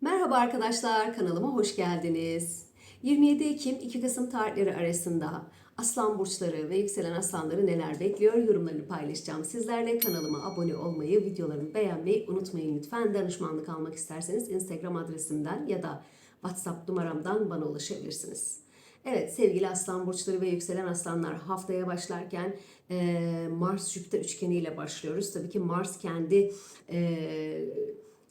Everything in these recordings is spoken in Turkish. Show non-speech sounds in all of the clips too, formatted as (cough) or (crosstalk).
Merhaba arkadaşlar, kanalıma hoş geldiniz. 27 Ekim 2 Kasım tarihleri arasında Aslan burçları ve yükselen aslanları neler bekliyor yorumlarını paylaşacağım. Sizlerle kanalıma abone olmayı, videolarımı beğenmeyi unutmayın lütfen. Danışmanlık almak isterseniz Instagram adresimden ya da WhatsApp numaramdan bana ulaşabilirsiniz. Evet sevgili aslan burçları ve yükselen aslanlar haftaya başlarken Mars-Jüpiter üçgeniyle başlıyoruz. Tabii ki Mars kendi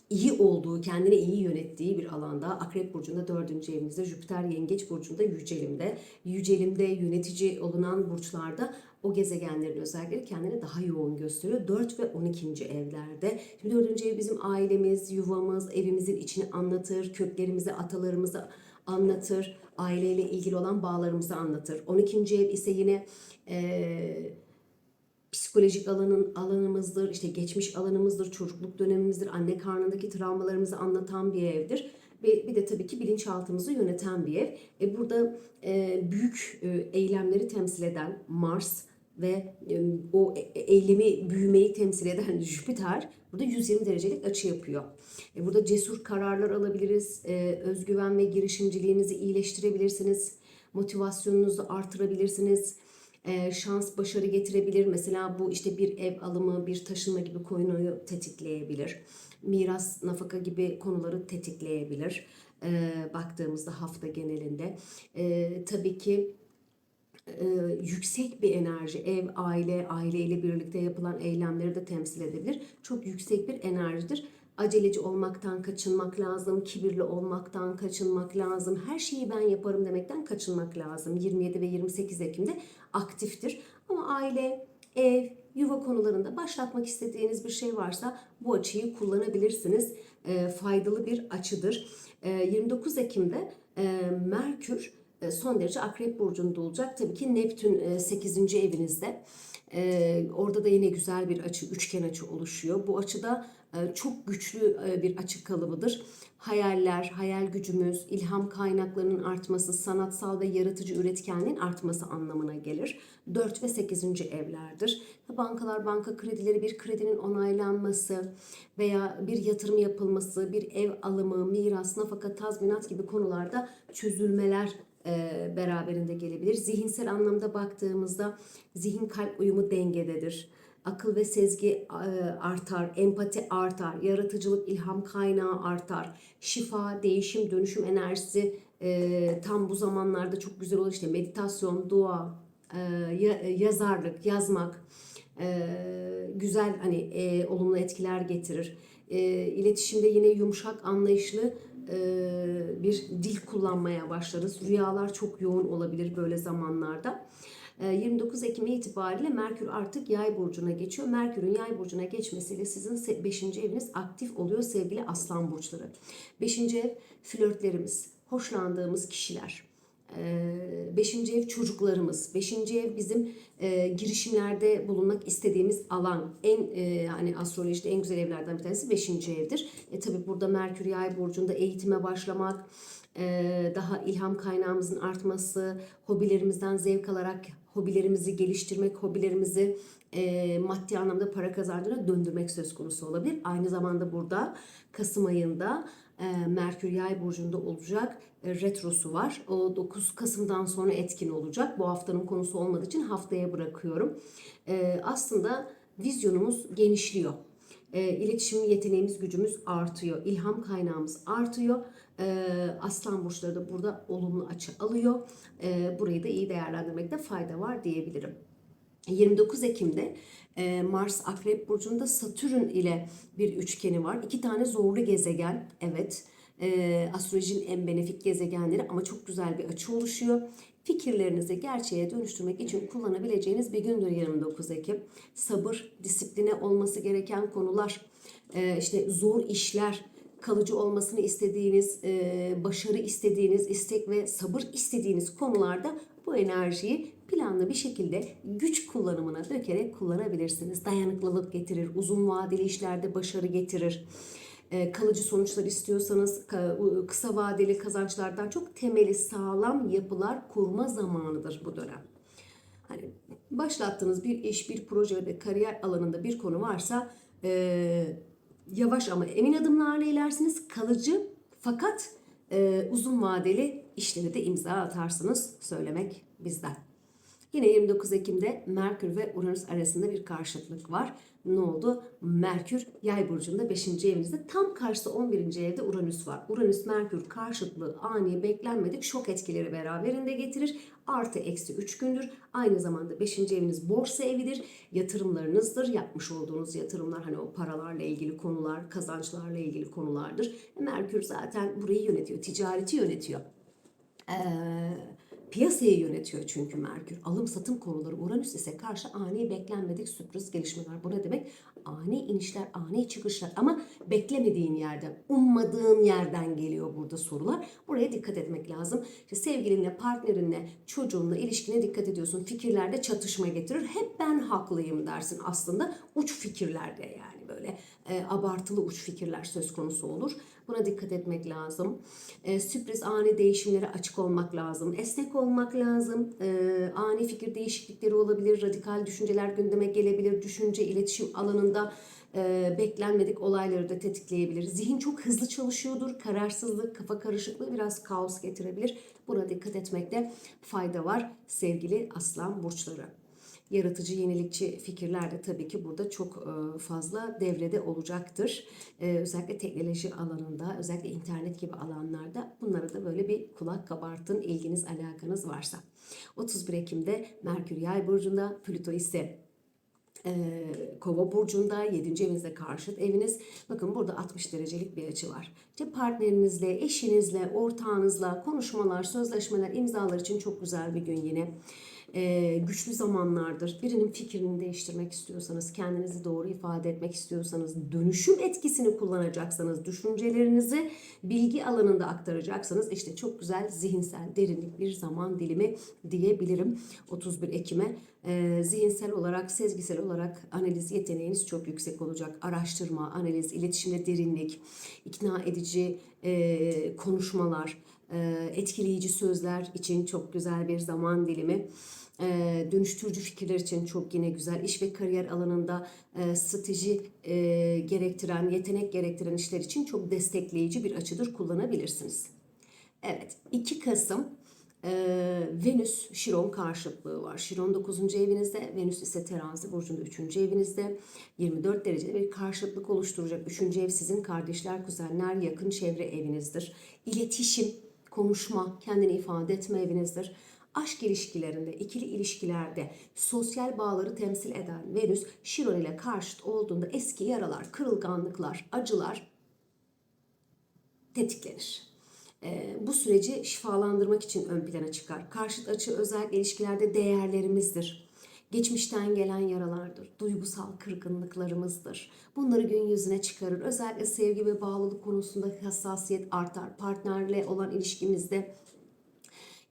iyi olduğu, kendini iyi yönettiği bir alanda Akrep Burcu'nda dördüncü evimizde, Jüpiter Yengeç Burcu'nda Yücelim'de. Yücelim'de yönetici olunan burçlarda o gezegenlerin özellikleri kendini daha yoğun gösteriyor. 4 ve 12. evlerde. Şimdi 4. ev bizim ailemiz, yuvamız, evimizin içini anlatır, köklerimizi, atalarımızı anlatır, aileyle ilgili olan bağlarımızı anlatır. 12. ev ise yine eee psikolojik alanın alanımızdır, işte geçmiş alanımızdır, çocukluk dönemimizdir, anne karnındaki travmalarımızı anlatan bir evdir. Ve bir de tabii ki bilinçaltımızı yöneten bir ev. E burada e, büyük e, eylemleri temsil eden Mars ve e, o e- eylemi, büyümeyi temsil eden (laughs) Jüpiter burada 120 derecelik açı yapıyor. E, burada cesur kararlar alabiliriz, e, özgüven ve girişimciliğinizi iyileştirebilirsiniz, motivasyonunuzu artırabilirsiniz e, şans, başarı getirebilir. Mesela bu işte bir ev alımı, bir taşınma gibi konuyu tetikleyebilir. Miras, nafaka gibi konuları tetikleyebilir. E, baktığımızda hafta genelinde. E, tabii ki e, yüksek bir enerji, ev, aile, aileyle birlikte yapılan eylemleri de temsil edebilir. Çok yüksek bir enerjidir. Aceleci olmaktan kaçınmak lazım, kibirli olmaktan kaçınmak lazım, her şeyi ben yaparım demekten kaçınmak lazım. 27 ve 28 Ekim'de aktiftir. Ama aile, ev, yuva konularında başlatmak istediğiniz bir şey varsa bu açıyı kullanabilirsiniz. E, faydalı bir açıdır. E, 29 Ekim'de e, Merkür e, son derece Akrep Burcu'nda olacak. Tabii ki Neptün e, 8. evinizde. E, orada da yine güzel bir açı, üçgen açı oluşuyor. Bu açıda e, çok güçlü e, bir açı kalıbıdır. Hayaller, hayal gücümüz, ilham kaynaklarının artması, sanatsal ve yaratıcı üretkenliğin artması anlamına gelir. 4 ve 8. evlerdir. Bankalar, banka kredileri, bir kredinin onaylanması veya bir yatırım yapılması, bir ev alımı, miras, nafaka, tazminat gibi konularda çözülmeler e, beraberinde gelebilir. Zihinsel anlamda baktığımızda zihin kalp uyumu dengededir. Akıl ve sezgi e, artar, empati artar, yaratıcılık, ilham kaynağı artar, şifa, değişim, dönüşüm enerjisi e, tam bu zamanlarda çok güzel olur. İşte meditasyon, dua, ya- yazarlık, yazmak güzel hani olumlu etkiler getirir. E, iletişimde yine yumuşak, anlayışlı bir dil kullanmaya başlarız. Rüyalar çok yoğun olabilir böyle zamanlarda. E, 29 Ekim itibariyle Merkür artık Yay burcuna geçiyor. Merkür'ün Yay burcuna geçmesiyle sizin 5. eviniz aktif oluyor sevgili Aslan burçları. 5. ev flörtlerimiz, hoşlandığımız kişiler. Ee, Beşinci ev çocuklarımız. Beşinci ev bizim e, girişimlerde bulunmak istediğimiz alan. En e, hani astrolojide en güzel evlerden bir tanesi beşinci evdir. E, tabii burada Merkür Yay burcunda eğitime başlamak, e, daha ilham kaynağımızın artması, hobilerimizden zevk alarak hobilerimizi geliştirmek, hobilerimizi e, maddi anlamda para kazandığına döndürmek söz konusu olabilir. Aynı zamanda burada Kasım ayında e, Merkür Yay burcunda olacak e, retrosu var. O 9 Kasım'dan sonra etkin olacak. Bu haftanın konusu olmadığı için haftaya bırakıyorum. E, aslında vizyonumuz genişliyor. E, iletişim yeteneğimiz, gücümüz artıyor. İlham kaynağımız artıyor. E, Aslan burçları da burada olumlu açı alıyor. E, burayı da iyi değerlendirmekte fayda var diyebilirim. 29 Ekim'de e, Mars Akrep Burcu'nda Satürn ile bir üçgeni var. İki tane zorlu gezegen. Evet. E, astrolojinin en benefik gezegenleri ama çok güzel bir açı oluşuyor. Fikirlerinizi gerçeğe dönüştürmek için kullanabileceğiniz bir gündür 29 Ekim. Sabır, disipline olması gereken konular, e, işte zor işler, kalıcı olmasını istediğiniz, e, başarı istediğiniz, istek ve sabır istediğiniz konularda bu enerjiyi planlı bir şekilde güç kullanımına dökerek kullanabilirsiniz. Dayanıklılık getirir, uzun vadeli işlerde başarı getirir. E, kalıcı sonuçlar istiyorsanız kısa vadeli kazançlardan çok temeli sağlam yapılar kurma zamanıdır bu dönem. Hani başlattığınız bir iş, bir proje ve kariyer alanında bir konu varsa e, yavaş ama emin adımlarla ilersiniz. Kalıcı Fakat e, uzun vadeli işleri de imza atarsınız söylemek bizden. Yine 29 Ekim'de Merkür ve Uranüs arasında bir karşıtlık var. Ne oldu? Merkür yay burcunda 5. evinizde tam karşısı 11. evde Uranüs var. Uranüs Merkür karşıtlığı ani beklenmedik şok etkileri beraberinde getirir. Artı eksi 3 gündür. Aynı zamanda 5. eviniz borsa evidir. Yatırımlarınızdır. Yapmış olduğunuz yatırımlar hani o paralarla ilgili konular, kazançlarla ilgili konulardır. Merkür zaten burayı yönetiyor. Ticareti yönetiyor. Ee, piyasayı yönetiyor çünkü Merkür. Alım satım konuları Uranüs ise karşı ani beklenmedik sürpriz gelişmeler. Bu ne demek? Ani inişler, ani çıkışlar ama beklemediğin yerden, ummadığın yerden geliyor burada sorular. Buraya dikkat etmek lazım. İşte sevgilinle, partnerinle, çocuğunla ilişkine dikkat ediyorsun. Fikirlerde çatışma getirir. Hep ben haklıyım dersin aslında. Uç fikirlerde yani böyle e, abartılı uç fikirler söz konusu olur. Buna dikkat etmek lazım. E, sürpriz ani değişimlere açık olmak lazım. Esnek olmak lazım. E, ani fikir değişiklikleri olabilir. Radikal düşünceler gündeme gelebilir. Düşünce, iletişim alanında e, beklenmedik olayları da tetikleyebilir. Zihin çok hızlı çalışıyordur. Kararsızlık, kafa karışıklığı biraz kaos getirebilir. Buna dikkat etmekte fayda var sevgili aslan burçları yaratıcı, yenilikçi fikirler de tabii ki burada çok e, fazla devrede olacaktır. E, özellikle teknoloji alanında, özellikle internet gibi alanlarda bunlara da böyle bir kulak kabartın ilginiz, alakanız varsa. 31 Ekim'de Merkür Yay burcunda, Plüto ise e, Kova burcunda 7. evinizde karşıt eviniz. Bakın burada 60 derecelik bir açı var. İşte partnerinizle, eşinizle, ortağınızla konuşmalar, sözleşmeler, imzalar için çok güzel bir gün yine e, güçlü zamanlardır. Birinin fikrini değiştirmek istiyorsanız, kendinizi doğru ifade etmek istiyorsanız, dönüşüm etkisini kullanacaksanız, düşüncelerinizi bilgi alanında aktaracaksanız işte çok güzel zihinsel derinlik bir zaman dilimi diyebilirim 31 Ekim'e. E, zihinsel olarak, sezgisel olarak analiz yeteneğiniz çok yüksek olacak. Araştırma, analiz, iletişimde derinlik, ikna edici e, konuşmalar, e, etkileyici sözler için çok güzel bir zaman dilimi. E, dönüştürücü fikirler için çok yine güzel. İş ve kariyer alanında e, strateji gerektiren, yetenek gerektiren işler için çok destekleyici bir açıdır kullanabilirsiniz. Evet 2 Kasım Venüs Şiron karşıtlığı var. Şiron 9. evinizde, Venüs ise terazi burcunda 3. evinizde 24 derecede bir karşıtlık oluşturacak. 3. ev sizin kardeşler, kuzenler, yakın çevre evinizdir. İletişim, konuşma, kendini ifade etme evinizdir. Aşk ilişkilerinde, ikili ilişkilerde sosyal bağları temsil eden Venüs, Şiron ile karşıt olduğunda eski yaralar, kırılganlıklar, acılar tetiklenir. Ee, bu süreci şifalandırmak için ön plana çıkar. Karşıt açı özel ilişkilerde değerlerimizdir geçmişten gelen yaralardır, duygusal kırgınlıklarımızdır. Bunları gün yüzüne çıkarır. Özellikle sevgi ve bağlılık konusunda hassasiyet artar. Partnerle olan ilişkimizde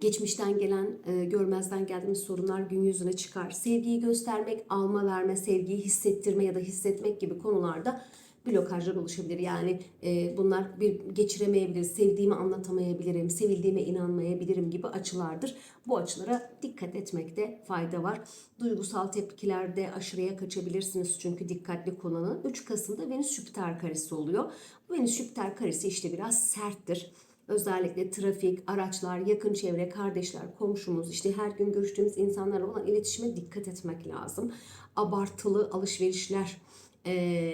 geçmişten gelen, e, görmezden geldiğimiz sorunlar gün yüzüne çıkar. Sevgiyi göstermek, alma verme, sevgiyi hissettirme ya da hissetmek gibi konularda blokajlar oluşabilir. Yani e, bunlar bir geçiremeyebilir, sevdiğimi anlatamayabilirim, sevildiğime inanmayabilirim gibi açılardır. Bu açılara dikkat etmekte fayda var. Duygusal tepkilerde aşırıya kaçabilirsiniz çünkü dikkatli kullanın. 3 Kasım'da Venüs Jüpiter karesi oluyor. Bu Venüs Jüpiter karesi işte biraz serttir. Özellikle trafik, araçlar, yakın çevre, kardeşler, komşumuz, işte her gün görüştüğümüz insanlarla olan iletişime dikkat etmek lazım. Abartılı alışverişler,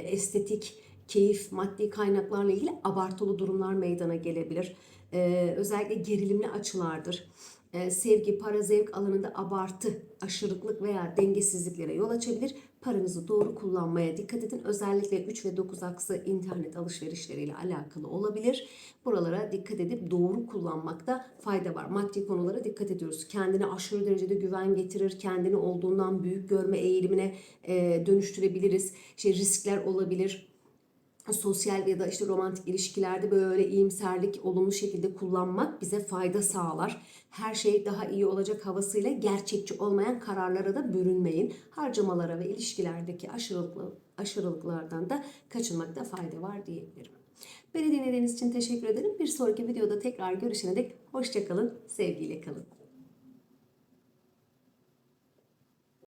estetik, keyif, maddi kaynaklarla ilgili abartılı durumlar meydana gelebilir. Ee, özellikle gerilimli açılardır. Ee, sevgi, para, zevk alanında abartı, aşırılık veya dengesizliklere yol açabilir. Paranızı doğru kullanmaya dikkat edin. Özellikle 3 ve 9 aksı internet alışverişleriyle alakalı olabilir. Buralara dikkat edip doğru kullanmakta fayda var. Maddi konulara dikkat ediyoruz. Kendine aşırı derecede güven getirir. Kendini olduğundan büyük görme eğilimine dönüştürebiliriz. İşte riskler olabilir sosyal ya da işte romantik ilişkilerde böyle iyimserlik olumlu şekilde kullanmak bize fayda sağlar. Her şey daha iyi olacak havasıyla gerçekçi olmayan kararlara da bürünmeyin. Harcamalara ve ilişkilerdeki aşırılıklı, aşırılıklardan da kaçınmakta fayda var diyebilirim. Beni dinlediğiniz için teşekkür ederim. Bir sonraki videoda tekrar görüşene dek hoşçakalın, sevgiyle kalın.